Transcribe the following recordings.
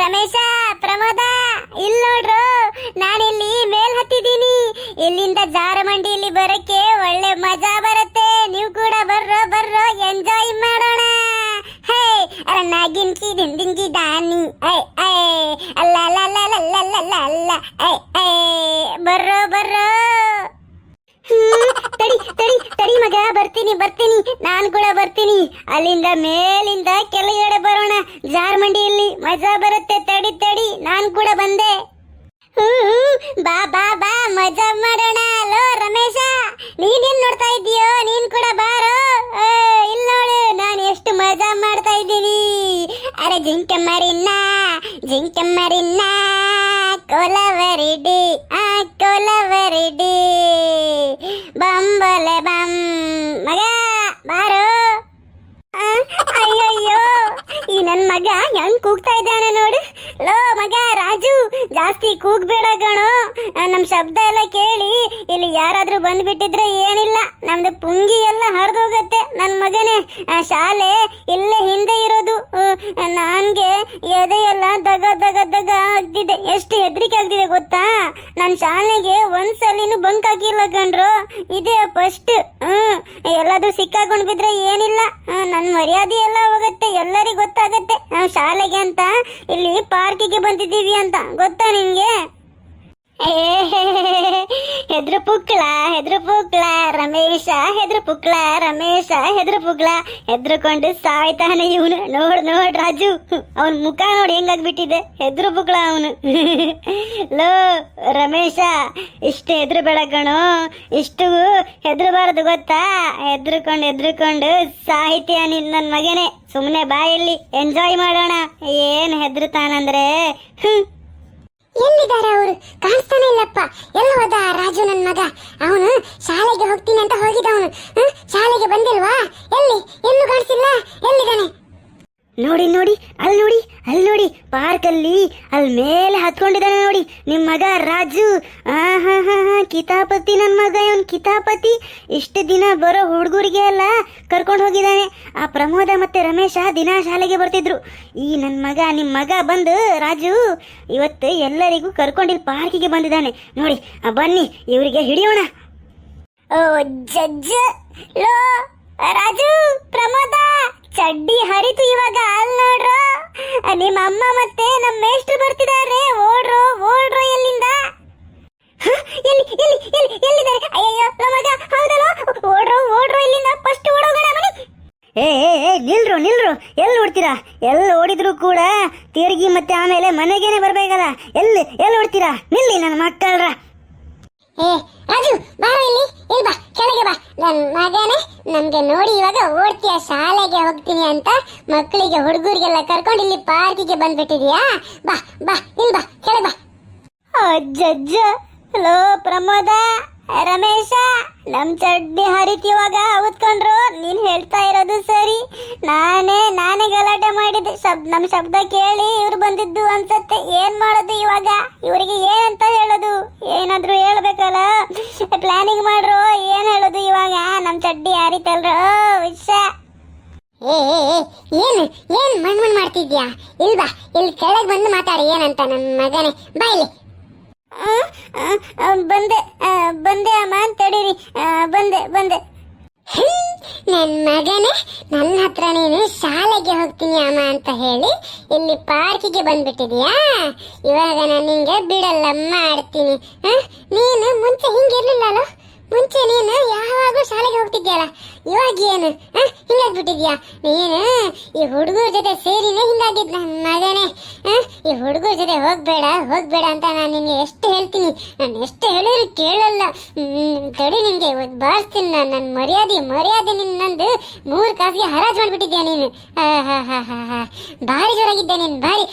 ರಮೇಶ, ಪ್ರಮೋದ ಇಲ್ಲಿ ನೋಡ್ರು, ನಾನಿಲ್ಲಿ ಮೇಲ್ ಹತ್ತಿದ್ದೀನಿ. ಇಲ್ಲಿಂದ ಜಾರಮಂಡಿಯಲ್ಲಿ ಬರಕ್ಕೆ ಒಳ್ಳೆ ಮಜಾ ಬರುತ್ತೆ. ನೀವು ಕೂಡ ಬರ್ರೋ ಬರ್ರೋ, ಎಂಜಾಯ್ ಮಾಡೋಣ. ಹೇ ಅರ ನಾಗಿನ್ಕಿ ದಿಂದಿಂಗಿ ದಾನಿ ಐ ಐ ಅಲ್ಲ ಅಲ್ಲ ಅಲ್ಲ ಅಲ್ಲ ಅಲ್ಲ ಅಲ್ಲ ಬರ್ರೋ ಬರ್ರೋ. ತಡಿ ತಡಿ ತಡಿ ಮಗ, ಬರ್ತೀನಿ ಬರ್ತೀನಿ, ನಾನು ಕೂಡ ಬರ್ತೀನಿ. ಅಲ್ಲಿಂದ ಮೇಲಿಂದ ಕೆಳಗಡೆ ಬರೋಣ. ಜಾರ್ಮಂಡಿಯಲ್ಲಿ ಮಜಾ ಬರುತ್ತೆ, ತಡಿ ತಡಿ, ನಾನು ಕೂಡ ಬಂದೆ. ಬಾ ಬಾ ಬಾ, ಮಜಾ ಮಾಡೋಣ. ಅಲೋ, ರಮೇಶ, ನೀನೇನ್ ನೋಡ್ತಾ ಇದೀಯೋ ನೀನ್ ಕೂಡ ಬಾರೋ. ಇಲ್ಲ ಇಲ್ ನೋಡು, ನಾನು ಎಷ್ಟು ಮಜಾ ಮಾಡ್ತಾ ಇದ್ದೀನಿ. ಅರೆ, ಜಿಂಕಮ್ಮರಿನ್ನ ಜಿಂಕಮ್ಮರಿನ್ನ, ಕೊಲವರಿಡಿ, ಆ, ಕೊಲವರಿಡಿ. ಬಂಬಲೆ ಬಂ ಮಗ ಬಾರು. ಅಯ್ಯಯ್ಯೋ ಈ ನನ್ ಮಗ ಹೆಂಗ್ ಕೂಗ್ತಾ ಇದ್ದಾನೆ ನೋಡು. ಲೋ ಮಗ ರಾಜು ಜಾಸ್ತಿ ಕೂಗ್ಬೇಡ ಆ, ನಮ್ ಶಬ್ದ ಎಲ್ಲ ಕೇಳಿ ಇಲ್ಲಿ ಯಾರಾದ್ರೂ ಬಂದ್ಬಿಟ್ಟಿದ್ರೆ ಏನಿಲ್ಲ. ನಮ್ದು ಪುಂಗಿ ಎಲ್ಲ ಹರಿದೋಗತ್ತೆ ನನ್ ಮಗನೇ. ಶಾಲೆ ಇಲ್ಲೇ ಹಿಂದೆ ಇರೋದು. ನನಗೆ ನನ್ಗೆ ಎದೆ ಎಲ್ಲ ದಗ ದಗ ದಗ ಆಗ್ತಿದೆ. ಎಷ್ಟು ಹೆದರಿಕೆ ಆಗ್ತಿದೆ ಗೊತ್ತಾ? ನನ್ ಶಾಲೆಗೆ ಒಂದ್ಸಲಿನೂ ಬಂಕ್ ಹಾಕಿಲ್ಲ ಕಣ್ರು ಇದೇ ಫಸ್ಟ್ ಹ್ಮ್ ಎಲ್ಲಾದ್ರೂ ಸಿಕ್ಕಾಕೊಂಡ್ ಬಿದ್ರೆ ಏನಿಲ್ಲ. ನನ್ನ ನನ್ ಮರ್ಯಾದೆ ಎಲ್ಲ ಹೋಗುತ್ತೆ ಎಲ್ಲರಿಗೂ ಗೊತ್ತಾಗತ್ತೆ. ನಾವು ಶಾಲೆಗೆ ಅಂತ ಇಲ್ಲಿ ಪಾರ್ಕಿಗೆ ಬಂದಿದ್ದೀವಿ ಅಂತ ಗೊತ್ತಾ ನಿಂಗೆ ಹೆದ್ರು ಪುಕ್ಲ ಹೆದ್ರು ಪುಕ್ಲ ರಮೇಶ, ಹೆದ್ರು ಪುಕ್ಲ ರಮೇಶ, ಹೆದ್ರು ಪುಕ್ಳ. ಹೆದ್ರುಕೊಂಡು ಸಾಯ್ತಾನೆ ಇವನು. ನೋಡ್ ನೋಡ್ ರಾಜು. ಅವನ್ ಮುಖ ನೋಡಿ ಹೆಂಗಾಗ್ಬಿಟ್ಟಿದೆ. ಹೆದ್ರು ಪುಕ್ಲ ಅವನು. ಲೋ, ರಮೇಶ, ಇಷ್ಟು ಹೆದ್ರು ಬೇಡ ಇಷ್ಟು ಹೆದ್ರಬಾರದು ಗೊತ್ತಾ? ಹೆದ್ರುಕೊಂಡು ಹೆದ್ರುಕೊಂಡು ಸಾಹಿತ್ಯ ನಿನ್ ನನ್ ಮಗನೇ. ಸುಮ್ಮನೆ ಬಾಯಲ್ಲಿ. ಎಂಜಾಯ್ ಮಾಡೋಣ. ಏನ್ ಹೆದ್ರುತಾನಂದ್ರೆ ಹ್ಮ್. ಎಲ್ಲಿದ್ದಾರೆ ಅವರು? ಕಾಣಿಸ್ತಾನೆ ಇಲ್ಲಪ್ಪ. ಎಲ್ಲ ಹೋದ ರಾಜು ನನ್ನ ಮಗ. ಅವನು ಶಾಲೆಗೆ ಹೋಗ್ತೀನಿ ಅಂತ ಹೋಗಿದ್ದವನು ಶಾಲೆಗೆ ಬಂದಿಲ್ವಾ? ಎಲ್ಲಿ? ಎಲ್ಲೂ ಕಾಣಿಸಿಲ್ಲ? ಎಲ್ಲಿದ್ದಾನೆ? ನೋಡಿ ನೋಡಿ ಅಲ್ಲಿ ನೋಡಿ ಅಲ್ಲಿ ನೋಡಿ ಪಾರ್ಕ್ ಅಲ್ಲಿ ಅಲ್ಲಿ ಮೇಲೆ ಹತ್ಕೊಂಡಿದ್ದಾನೆ ನೋಡಿ, ನಿಮ್ ಮಗ ರಾಜು. ಆ ಕಿತಾಪತಿ ನನ್ ಮಗ, ಇವನ್ ಕಿತಾಪತಿ. ಇಷ್ಟು ದಿನ ಬರೋ ಹುಡುಗರಿಗೆ ಎಲ್ಲ ಕರ್ಕೊಂಡು ಹೋಗಿದ್ದಾನೆ. ಆ ಪ್ರಮೋದ ಮತ್ತೆ ರಮೇಶ ದಿನ ಶಾಲೆಗೆ ಬರ್ತಿದ್ರು. ಈ ನನ್ ಮಗ, ನಿಮ್ ಮಗ ಬಂದು ರಾಜು, ಇವತ್ತು ಎಲ್ಲರಿಗೂ ಕರ್ಕೊಂಡು ಪಾರ್ಕಿಗೆ ಬಂದಿದ್ದಾನೆ. ನೋಡಿ ಬನ್ನಿ, ಇವರಿಗೆ ಹಿಡಿಯೋಣ. ಓ, ಜಜ್ಜ. ಲೋ, ರಾಜು, ಪ್ರಮೋದ. ಚಡ್ಡಿ ಹರಿತು ಇವಾಗ ಅಲ್ ನೋಡ್ರು. ನಿಮ್ಮ ಅಮ್ಮ ಮತ್ತೆ ನಮ್ಮ ಮೇಷ್ಟ್ರು ಬರ್ತಿದ್ದಾರೆ ಓಡ್ರು ಓಡ್ರು ಎಲ್ಲಿಂದ? ಎಲ್ಲಿ ಎಲ್ಲಿ ಎಲ್ಲಿ ಎಲ್ಲಿದ್ದಾರೆ? ಅಯ್ಯಯ್ಯೋ ಓಡ್ರು ಓಡ್ರು ಇಲ್ಲಿಂದ ಫಸ್ಟ್ ಓಡೋಗೋಣ ಮನೆ ಏ ಏ, ನಿಲ್ರು ನಿಲ್ರು. ಎಲ್ಲಿ ಓಡ್ತೀರಾ? ಎಲ್ಲಿ ಓಡಿದ್ರು ಕೂಡ ತಿರುಗಿ ಮತ್ತೆ ಆಮೇಲೆ ಮನೆಗೇನೆ ಬರ್ಬೇಕಲ್ಲ. ಎಲ್ಲಿ ಎಲ್ಲಿ ಓಡ್ತೀರಾ? ನಿಲ್ಲಿ ನನ್ನ ಮಕ್ಕಳ್ರ. ಏ ರಾಜು ಬಾರ ಇಲ್ಲಿ. ಇಲ್ಲಿ ಬಾ ಕೆಳಗೆ ಬಾ. ನನ್ನ ಮಗನೇ ನಮ್ಗೆ ನೋಡಿ ಇವಾಗ ಓಡ್ತೀಯ, ಶಾಲೆಗೆ ಹೋಗ್ತೀನಿ ಅಂತ ಮಕ್ಕಳಿಗೆ, ಹುಡುಗರಿಗೆಲ್ಲ ಕರ್ಕೊಂಡು ಇಲ್ಲಿ ಪಾರ್ಕಿಗೆ ಬಂದ್ಬಿಟ್ಟಿದ್ಯಾ? ಬಾ ಬಾ ಇಲ್ಲಿ ಬಾ ಕೆಳ ಬಾ. ಅಜ್ಜಜ್ಜ, ಹಲೋ ಪ್ರಮೋದ. ರಮೇಶ ನಮ್ ಚಡ್ಡಿ ಹರಿತಿವಾಗ ಅವತ್ಕೊಂಡ್ರು ನೀನ್ ಹೇಳ್ತಾ ಇರೋದು ಸರಿ. ನಾನೇ ನಾನೇ ಗಲಾಟೆ ಮಾಡಿದ್ದೆ. ಶಬ್ದ ನಮ್ ಶಬ್ದ ಕೇಳಿ ಇವ್ರು ಬಂದಿದ್ದು ಅನ್ಸತ್ತೆ. ಏನ್ ಮಾಡೋದು ಇವಾಗ? ಇವರಿಗೆ ಏನಂತ ಹೇಳೋದು? ಏನಾದ್ರೂ ಹೇಳ್ಬೇಕಲ್ಲ? ಪ್ಲಾನಿಂಗ್ ಮಾಡ್ರು ಏನ್ ಹೇಳೋದು ಇವಾಗ? ನಮ್ ಚಡ್ಡಿ ಹರಿತಲ್ರು ವಿಷ. ಏ ಏನು ಏನ್ ಮಣ್ಮಣ್ ಮಾಡ್ತಿದ್ಯಾ? ಇಲ್ವಾ? ಇಲ್ಲಿ ಕೆಳಗೆ ಬಂದು ಮಾತಾಡಿ ಏನಂತ ನನ್ನ ಮಗನೇ. ಬಾ ಇಲ್ಲಿ. ಆ, ಆ, ಆ, ಬಂದೆ ಬಂದೆ ಅಮ್ಮ ತಡೀರಿ ಬಂದೆ ಬಂದೆ. ನನ್ನ ಮಗನೇ ನನ್ನ ಹತ್ರ ನೀನು ಶಾಲೆಗೆ ಹೋಗ್ತೀನಿ ಅಮ್ಮ ಅಂತ ಹೇಳಿ ಇಲ್ಲಿ ಪಾರ್ಕಿಗೆ ಬಂದ್ಬಿಟ್ಟಿದ್ಯಾ? ಇವಾಗ ನಾನು ನಿಂಗೆ ಬಿಡಲ್ಲಮ್ಮ ಮಾಡ್ತೀನಿ? ನೀನು ಮುಂಚೆ ಹಿಂಗಿರ್ಲಿಲ್ಲ ಮುಂಚೆ ನೀನು ಯಾವಾಗೂ ಶಾಲೆಗೆ ಹೋಗ್ತಿದ್ಯಲ್ಲ? ಇವಾಗ ಏನು? ಹಿಂಗಾಗ್ಬಿಟ್ಟಿದ್ಯಾ? ನೀನು ಈ ಹುಡುಗರ ಜೊತೆ ಸೇರಿನೇ ಹಿಂಗಾಗಿದ್ ನನ್ನ ಮಗನೇ. ಈ ಹುಡುಗರ ಜೊತೆ ಹೋಗ್ಬೇಡ ಹೋಗ್ಬೇಡ ಅಂತ ನಾನು ನಿನ್ಗೆ ಎಷ್ಟು ಹೇಳ್ತೀನಿ. ನಾನು ಎಷ್ಟು ಹೇಳಿದ್ರು ಕೇಳಲ್ಲ. ತಡಿ ನಿನ್ಗೆ ಬಾರಿಸ್ತೀನಿ ನಾನು. ನನ್ನ ಮರ್ಯಾದೆ ಮರ್ಯಾದೆ ನಿನ್ನಂದು ಮೂರು ಕಾಸಿಗೆ ಹರಾಜ್ ಮಾಡಿಬಿಟ್ಟಿದ್ಯಾ ನೀನು? ಭಾರಿ ಜೋರಾಗಿದ್ದೆ ನೀನು, ಭಾರಿ.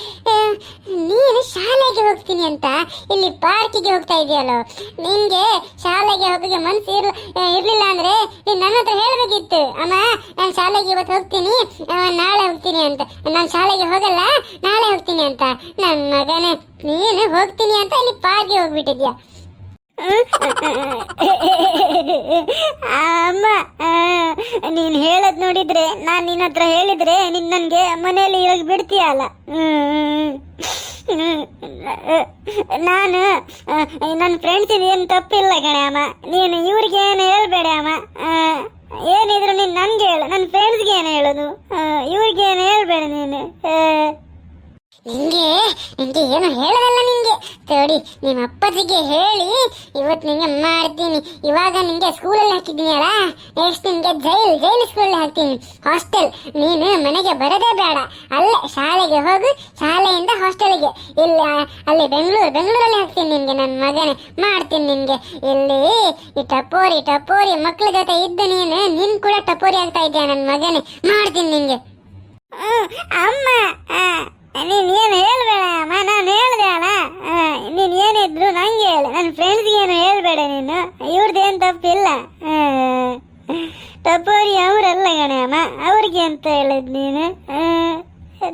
ನೀನು ಶಾಲೆಗೆ ಹೋಗ್ತೀನಿ ಅಂತ. ಇಲ್ಲಿ ಪಾರ್ಕಿಗೆ ಹೋಗ್ತಾ ಇದೆಯಲ್ಲೋ? ನಿನ್ಗೆ ಶಾಲೆಗೆ ಹೋಗೋಕೆ ಮನ್ಸು ಇರ್ ಇರ್ಲಿಲ್ಲ ಅಂದ್ರೆ ನೀನ್ ನನ್ನ ಹತ್ರ ಹೇಳ್ಬೇಕಿತ್ತು. ಅಮ್ಮ, ನಾನು ಶಾಲೆಗೆ ಇವತ್ತು ಹೋಗ್ತೀನಿ. ನಾಳೆ ಹೋಗ್ತೀನಿ ಅಂತ. ನಾನು ಶಾಲೆಗೆ ಹೋಗಲ್ಲ, ನಾಳೆ ಹೋಗ್ತೀನಿ ಅಂತ. ನನ್ನ ಮಗನೇ, ನೀನು ಹೋಗ್ತೀನಿ ಅಂತ ಇಲ್ಲಿ ಪಾರ್ಗೆ ಹೋಗ್ಬಿಟ್ಟಿದ್ಯಾ? ಅಮ್ಮ ನೀನು ಹೇಳದ್ ನೋಡಿದ್ರೆ, ನಾನು ನಿನ್ನ ಹತ್ರ ಹೇಳಿದ್ರೆ ನಿನ್ನ ನನಗೆ ಮನೆಯಲ್ಲಿ ಇರೋಕೆ ಬಿಡ್ತೀಯಲ್ಲ. ಹ್ಮ್. ನಾನು ನನ್ನ ಫ್ರೆಂಡ್ಸ್ ಏನು ತಪ್ಪಿಲ್ಲ ಕಣೆ ಅಮ್ಮ. ನೀನು ಇವ್ರಿಗೆ ಏನು ಹೇಳ್ಬೇಡ ಅಮ್ಮ. ಏನಿದ್ರು ನೀನು ನನಗೆ ಹೇಳು. ನನ್ನ ಫ್ರೆಂಡ್ಸ್ಗೆ ಏನು ಹೇಳೋದು? ಇವ್ರಿಗೆ ಏನು ಹೇಳ್ಬೇಡ ನೀನು. ನಿಂಗೆ ನಿಂಗೆ ಏನು ಹೇಳೋದಲ್ಲ ನಿಂಗೆ. ತೋಡಿ, ನಿಮ್ಮ ಅಪ್ಪಜಿಗೆ ಹೇಳಿ, ಇವತ್ತು ನಿಂಗೆ ಮಾಡ್ತೀನಿ. ಇವಾಗ ನಿಂಗೆ ಸ್ಕೂಲಲ್ಲಿ ಹಾಕಿದ್ದೀನಲ್ಲ ನೆಕ್ಸ್ಟ್ ನಿಂಗೆ ಜೈಲ್ ಜೈಲ್ ಸ್ಕೂಲಲ್ಲಿ ಹಾಕ್ತೀನಿ. ಹಾಸ್ಟೆಲ್ ನೀನು ಮನೆಗೆ ಬರೋದೇ ಬೇಡ. ಅಲ್ಲೇ ಶಾಲೆಗೆ ಹೋಗು, ಶಾಲೆಯಿಂದ ಹಾಸ್ಟೆಲ್ಗೆ ಇಲ್ಲ ಅಲ್ಲಿ ಬೆಂಗಳೂರು, ಬೆಂಗಳೂರಲ್ಲಿ ಹಾಕ್ತೀನಿ ನಿನಗೆ ನನ್ನ ಮಗನೇ. ಮಾಡ್ತೀನಿ ನಿನಗೆ ಇಲ್ಲಿ, ಈ ಟಪೋರಿ ಟಪೋರಿ ಮಕ್ಕಳ ಜೊತೆ ಇದ್ದ ನೀನು, ನಿನ್ ಕೂಡ ಟಪೋರಿ ಆಗ್ತಾ ಇದೆಯಾ ನನ್ನ ಮಗನೇ. ಮಾಡ್ತೀನಿ ನಿನಗೆ ಅಮ್ಮ ನೀನು ಏನು ಹೇಳ್ಬೇಡ ಅಮ್ಮ, ನಾನು ಹೇಳ್ದೆ ಅಲ್ಲ. ನೀನು ಏನಿದ್ರು ನಂಗೆ ಹೇಳು. ನನ್ನ ಫ್ರೆಂಡ್ಸ್ಗೆ ಏನು ಹೇಳಬೇಡ ನೀನು. ಇವ್ರದ್ದು ಏನು ತಪ್ಪಿಲ್ಲ ಟಪೋರಿ ಅವರಲ್ಲ ಅಮ್ಮ. ಅವ್ರಿಗೆ ಅಂತ ಹೇಳಿದ್ ನೀನು?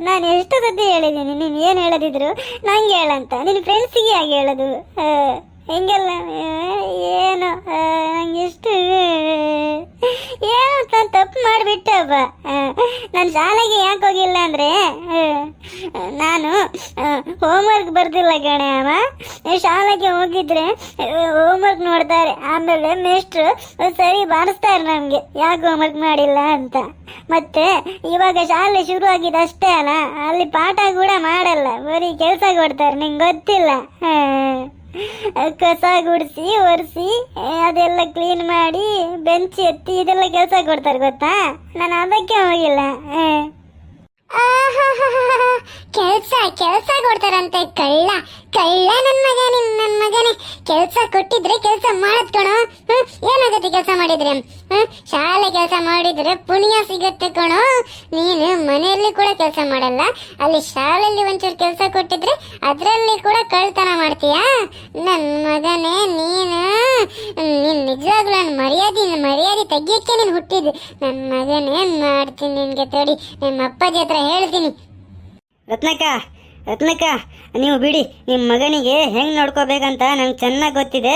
ನಾನು ಎಷ್ಟು ಸತಿ ಹೇಳಿದ್ದೀನಿ. ನೀನು ಏನು ಹೇಳದಿದ್ರು ನಂಗೆ ಹೇಳಂತ. ನಿನ್ನ ಫ್ರೆಂಡ್ಸಿಗೆ ಯಾಕೆ ಹೇಳೋದು? ಹಿಂಗೆಲ್ಲ? ಏನು ಆ, ನಂಗೆ ಎಷ್ಟು ಏನೋ ನಾನು ತಪ್ಪು ಮಾಡಿಬಿಟ್ಟಪ್ಪ ನಾನು ಶಾಲೆಗೆ ಯಾಕೆ ಹೋಗಿಲ್ಲ ಅಂದರೆ ನಾನು ಹೋಮ್ವರ್ಕ್ ಬರ್ದಿಲ್ಲ ಗಣೆ ಅಮ್ಮ ಶಾಲೆಗೆ ಹೋಗಿದ್ರೆ ಹೋಮ್ವರ್ಕ್ ನೋಡ್ತಾರೆ ಆಮೇಲೆ ಮೇಷ್ಟ್ರು ಸರಿ ಬಾರಿಸ್ತಾರೆ ನಮಗೆ. ಯಾಕೆ ಹೋಮ್ವರ್ಕ್ ಮಾಡಿಲ್ಲ ಅಂತ. ಮತ್ತೆ ಇವಾಗ ಶಾಲೆ ಶುರು ಆಗಿದೆ ಅಷ್ಟೇ ಅಲ್ಲ ಅಲ್ಲಿ ಪಾಠ ಕೂಡ ಮಾಡಲ್ಲ. ಬರೀ ಕೆಲಸ ಕೊಡ್ತಾರೆ ನಿಂಗೆ ಗೊತ್ತಿಲ್ಲ. ಹಾ. ಕಸ ಗುಡಿಸಿ, ಒರೆಸಿ ಅದೆಲ್ಲ ಕ್ಲೀನ್ ಮಾಡಿ, ಬೆಂಚ್ ಎತ್ತಿ, ಇದೆಲ್ಲ ಕೆಲಸ ಕೊಡ್ತಾರೆ ಗೊತ್ತಾ ನಾನು ಅದಕ್ಕೆ ಹೋಗಿಲ್ಲ. ಕೆಲ್ಸ ಕೆಲ್ಸ ಕೊಡ್ತಾರಂತೆ ಕಳ್ಳ ಕಳ್ಳ ನನ್ ಮಗ ನನ್ ಮಗನೇ. ಕೆಲ್ಸ ಕೊಟ್ಟಿದ್ರೆ ಕೆಲ್ಸ ಮಾಡತ್ ಏನಾಗತ್ತೆ ಕೆಲ್ಸ ಮಾಡಿದ್ರೆ? ಹ್ಮ್, ಶಾಲೆ ಕೆಲಸ ಮಾಡಿದ್ರೆ ಪುಣ್ಯ ಸಿಗತ್ತೆ ಕಣೋ. ನೀನು ಮನೆಯಲ್ಲಿ ಕೂಡ ಕೆಲಸ ಮಾಡಲ್ಲ. ಅಲ್ಲಿ ಶಾಲೆಯಲ್ಲಿ ಒಂಚೂರು ಕೆಲಸ ಕೊಟ್ಟಿದ್ರೆ ಅದರಲ್ಲಿ ಕೂಡ ಕಳ್ತನ ಮಾಡ್ತೀಯಾ? ನನ್ ಮಗನೇ ನೀನು ನೀನ್ ನಿಜವಾಗ್ಲೂ ನನ್ ಮರ್ಯಾದೆ ಮರ್ಯಾದೆ ತೆಗಿಯಕ್ಕೆ ನೀನ್ ಹುಟ್ಟಿದ್ದು. ನನ್ ಮಗನೇ ಮಾಡ್ತೀನಿ ನಿನ್ಗೆ ತಡಿ. ನಿಮ್ಮ ಅಪ್ಪಾಜಿ ಹತ್ರ ಹೇಳ್ತೀನಿ. ರತ್ನಕ್ಕ ರತ್ನಕ್ಕ, ನೀವು ಬಿಡಿ ನಿಮ್ಮ ಮಗನಿಗೆ ಹೆಂಗೆ ನೋಡ್ಕೋಬೇಕಂತ ನಂಗೆ ಚೆನ್ನಾಗಿ ಗೊತ್ತಿದೆ.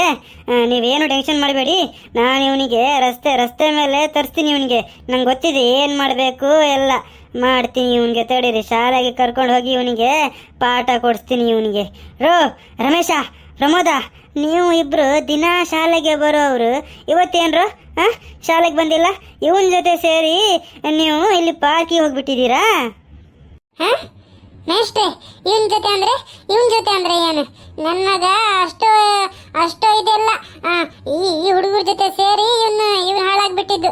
ನೀವೇನು ಟೆನ್ಷನ್ ಮಾಡಬೇಡಿ. ನಾನು ಇವನಿಗೆ ರಸ್ತೆ ರಸ್ತೆ ಮೇಲೆ ತರಿಸ್ತೀನಿ ಇವನಿಗೆ. ನಂಗೆ ಗೊತ್ತಿದೆ ಏನು ಮಾಡಬೇಕು ಎಲ್ಲ. ಮಾಡ್ತೀನಿ ಇವನಿಗೆ, ತಡೀರಿ, ಶಾಲೆಗೆ ಕರ್ಕೊಂಡು ಹೋಗಿ ಇವನಿಗೆ ಪಾಠ ಕೊಡಿಸ್ತೀನಿ ಇವನಿಗೆ. ರೋ, ರಮೇಶ, ಪ್ರಮೋದ ನೀವು ಇಬ್ರು ದಿನ ಶಾಲೆಗೆ ಬರೋವ್ರು. ಇವತ್ತೇನ್ರು? ಹಾಂ? ಶಾಲೆಗೆ ಬಂದಿಲ್ಲ? ಇವನ್ ಜೊತೆ ಸೇರಿ ನೀವು ಇಲ್ಲಿ ಪಾರ್ಕಿಗೆ ಹೋಗ್ಬಿಟ್ಟಿದ್ದೀರಾ? ಹಾ? ಮೇಷ್ಟ್ರೆ ಇವನ್ ಜೊತೆ ಅಂದ್ರೆ? ಇವನ್ ಜೊತೆ ಅಂದ್ರೆ ಏನು? ನನ್ನ ಮಗ ಅಷ್ಟು ಅಷ್ಟು ಇದೆಲ್ಲ. ಈ ಈ ಹುಡುಗರ ಜೊತೆ ಸೇರಿ ಇವನ್ ಇವನ್ ಹಾಳಾಗ್ಬಿಟ್ಟಿದ್ದು.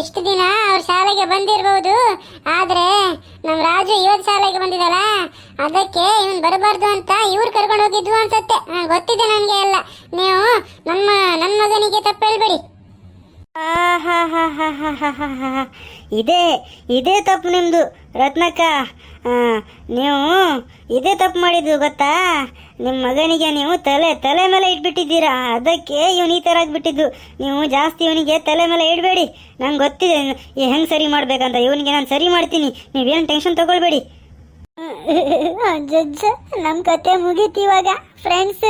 ಇಷ್ಟು ದಿನ ಅವ್ರ ಶಾಲೆಗೆ ಬಂದಿರ್ಬೋದು. ಆದ್ರೆ ನಮ್ ರಾಜು ಇವತ್ ಶಾಲೆಗೆ ಬಂದಿದಲ್ಲ ಅದಕ್ಕೆ ಇವನ್ ಬರಬಾರ್ದು ಅಂತ ಇವ್ರು ಕರ್ಕೊಂಡು ಹೋಗಿದ್ವು ಅನ್ಸತ್ತೆ. ಗೊತ್ತಿದೆ ನನ್ಗೆ ಎಲ್ಲ. ನೀವು ನಮ್ಮ ನನ್ನ ಮಗನಿಗೆ ತಪ್ಪು ಹೇಳ್ಬೇಡಿ. ಇದೇ ಇದೇ ತಪ್ಪು ನಿಮ್ಮದು ರತ್ನಕ್ಕ. ನೀವು ಇದೇ ತಪ್ಪು ಮಾಡಿದ್ದು ಗೊತ್ತಾ? ನಿಮ್ಮ ಮಗನಿಗೆ ನೀವು ತಲೆ ತಲೆ ಮೇಲೆ ಇಟ್ಬಿಟ್ಟಿದ್ದೀರಾ? ಅದಕ್ಕೆ ಇವನು ಈ ಥರ ಆಗಿಬಿಟ್ಟಿದ್ದು. ನೀವು ಜಾಸ್ತಿ ಇವನಿಗೆ ತಲೆ ಮೇಲೆ ಇಡಬೇಡಿ. ನಂಗೆ ಗೊತ್ತಿದೆ ಹೆಂಗೆ ಸರಿ ಮಾಡ್ಬೇಕಂತ. ಇವನಿಗೆ ನಾನು ಸರಿ ಮಾಡ್ತೀನಿ. ನೀವೇನು ಟೆನ್ಷನ್ ತಗೊಳ್ಬೇಡಿ. ಜಜ್ಜ ನಮ್ಮ ಕತೆ ಮುಗೀತಿವಾಗ ಫ್ರೆಂಡ್ಸ್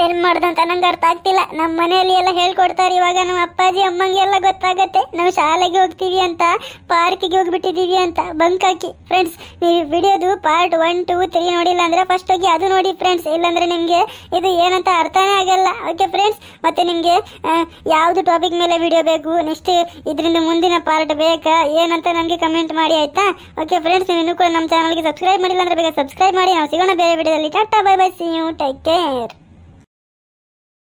ಏನು ಮಾಡ್ದಂತ ನಂಗೆ ಅರ್ಥ ಆಗ್ತಿಲ್ಲ. ನಮ್ಮ ಮನೆಯಲ್ಲಿ ಎಲ್ಲ ಹೇಳ್ಕೊಡ್ತಾರೆ, ಇವಾಗ ನಮ್ಮ ಅಪ್ಪಾಜಿ ಅಮ್ಮಂಗೆಲ್ಲ ಗೊತ್ತಾಗತ್ತೆ. ನಾವು ಶಾಲೆಗೆ ಹೋಗ್ತೀವಿ ಅಂತ, ಪಾರ್ಕಿಗೆ ಹೋಗ್ಬಿಟ್ಟಿದ್ದೀವಿ ಅಂತ ಬಂಕ್ ಹಾಕಿ. ಫ್ರೆಂಡ್ಸ್ ನೀವು ವಿಡಿಯೋದು ಪಾರ್ಟ್ ಒನ್ ಟೂ ತ್ರೀ ನೋಡಿಲ್ಲ ಅಂದ್ರೆ ಫಸ್ಟ್ ಹೋಗಿ ಅದು ನೋಡಿ ಫ್ರೆಂಡ್ಸ್ ಇಲ್ಲಾಂದ್ರೆ ನಿಮಗೆ ಇದು ಏನಂತ ಅರ್ಥನೇ ಆಗಲ್ಲ. ಓಕೆ ಫ್ರೆಂಡ್ಸ್ ಮತ್ತೆ ನಿಮಗೆ ಯಾವುದು ಟಾಪಿಕ್ ಮೇಲೆ ವಿಡಿಯೋ ಬೇಕು ನೆಕ್ಸ್ಟ್ ಇದರಿಂದ ಮುಂದಿನ ಪಾರ್ಟ್ ಬೇಕಾ, ಏನಂತ ನನಗೆ ಕಮೆಂಟ್ ಮಾಡಿ, ಆಯ್ತಾ? ಓಕೆ ಫ್ರೆಂಡ್ಸ್ ನೀವು ಇನ್ನೂ ಕೂಡ ನಮ್ಮ ಚಾನಲ್ಗೆ ಸಬ್ಸ್ಕ್ರೈಬ್ ಮಾಡಿಲ್ಲ ಅಂದ್ರೆ ಬೇಗ ಸಬ್ಸ್ಕ್ರೈಬ್ ಮಾಡಿ. ನಾವು ಸಿಗೋಣ ಬೇರೆ ವಿಡಿಯೋದಲ್ಲಿ tata bye bye see you take care